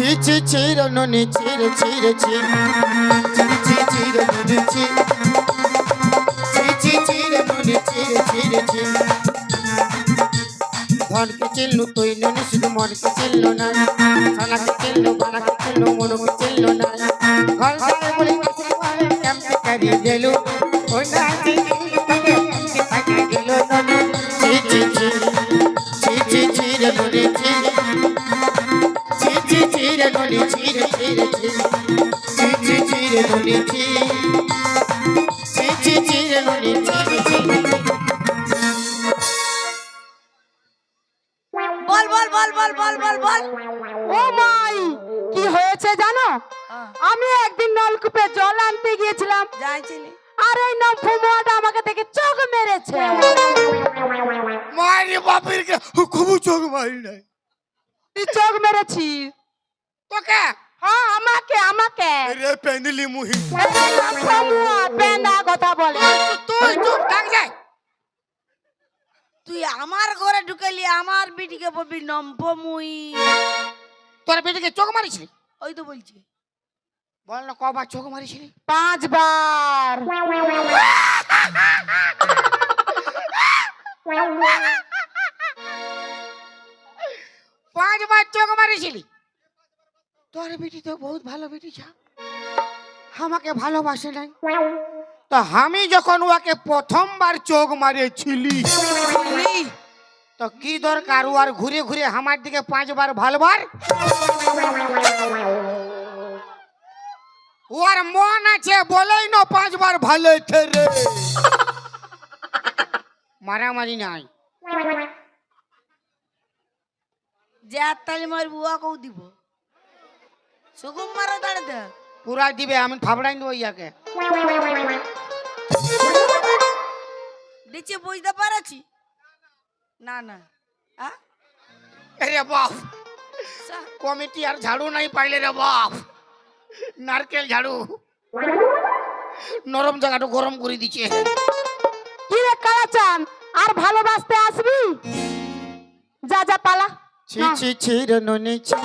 ছি ছি চিরননি চির চির ছি ছি ছি চিরননি ছি ছি ছি চিরননি চির চির ছি ধনকে চিল্লু তুই ননি শুধু মনকে চিল্লু না সোনাকে চিল্লু বানাকে চিল্লু মনকে চিল্লু না ঘর সারে বলি কেমনে করি দিলু ওই না ছি ছি কেমনে দিলু ননি ছি ছি ছি ছি ছি চিরননি ছি ছি ছি চিরননি ছি ছি ছি চিরননি চির চির বল বল বল বল বল বল বল। ও মাই কি হয়েছে জানো? আমি একদিন নলকূপে জল আনতে গিয়েছিলাম। যাইছিলি। আর এই নফুমোটা আমাকে দেখে চোখ মেরেছে। মারি বাপের খুব চোখ মারি নাই। তুই চোখ মেরেছিস তোকে? হ্যাঁ আমাকে আমাকে। রে পেন্দিলি মুহি। পেন্দা কথা বলে তুই চুপ থাক যায় তুই আমার ঘরে ঢুকালি আমার বিটিকে বলবি নম্প মুই। তোর বেটিকে চোখ মারিছিলি ওই তো বলছি। বল না কবার চোখ মারিছিলি পাঁচবার। পাঁচবার চোখ মারিছিলি তোর বেটি তো বহুত ভালো বেটি ছা আমাকে ভালোবাসে নাই। তো আমি যখন ওকে প্রথমবার চোখ মারিয়েছিলি তো কি দরকার ও আর ঘুরে ঘুরে আমার দিকে পাঁচবার, ভালবার? ওর মন আছে বলেই না পাঁচবার ভালো রে মারামারি নাই। যে হাততালি মারবি দিব। সুকুম মারা দাঁড়াতে পুরা দিবে আমি ফাবড়াই দেবো ইয়াকে নিচে বুঝতে পারছি না না আ? রে বাপ কমিটি আর ঝাড়ু নাই পাইলে রে বাপ নারকেল ঝাড়ু নরম জায়গাটা গরম করে দিচ্ছে কি রে কালাচান আর ভালোবাসতে আসবি যা যা পালা ছি ছি ছি রে ননি ছি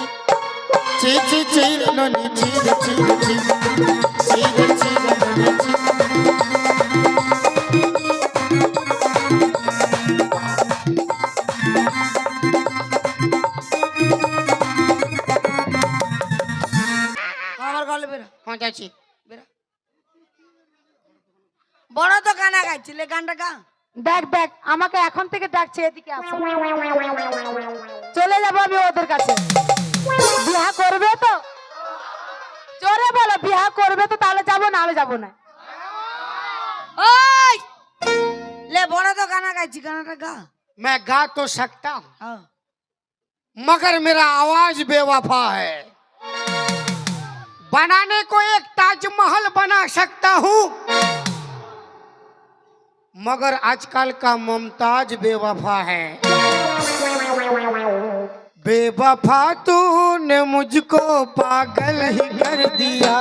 বড় তো গানা গাইছিলে গানটা গা দেখ দেখ আমাকে এখন থেকে ডাকছে এদিকে আসো চলে যাব আমি ওদের কাছে। বিয়া করবে তো জোরে বলো বিয়া করবে তো তাহলে যাবো না আমি যাবো না ওই লে বড় তো গানা গাইছি গানাটা গা मैं गा तो सकता हूँ হ্যাঁ मगर मेरा आवाज बेवफा है बनाने को एक ताजमहल बना सकता हूँ मगर आजकल का मुमताज बेवफा है बेवफा तूने मुझको पागल ही कर दिया।